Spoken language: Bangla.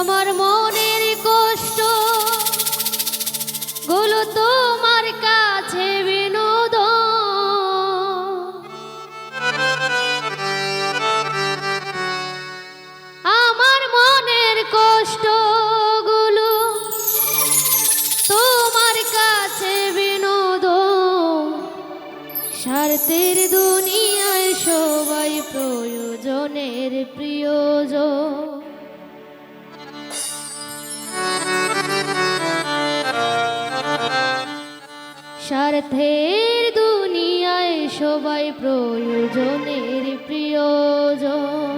আমার মনের কষ্ট, গুলো তোমার কাছে বিনোদন। আমার মনের কষ্ট, গুলো তোমার কাছে বিনোদন। স্বার্থের দুনিয়ায় সবাই প্রয়োজনের প্রিয়জন। স্বার্থের দুনিয়ায় সবাই প্রয়োজনের প্রিয়জন।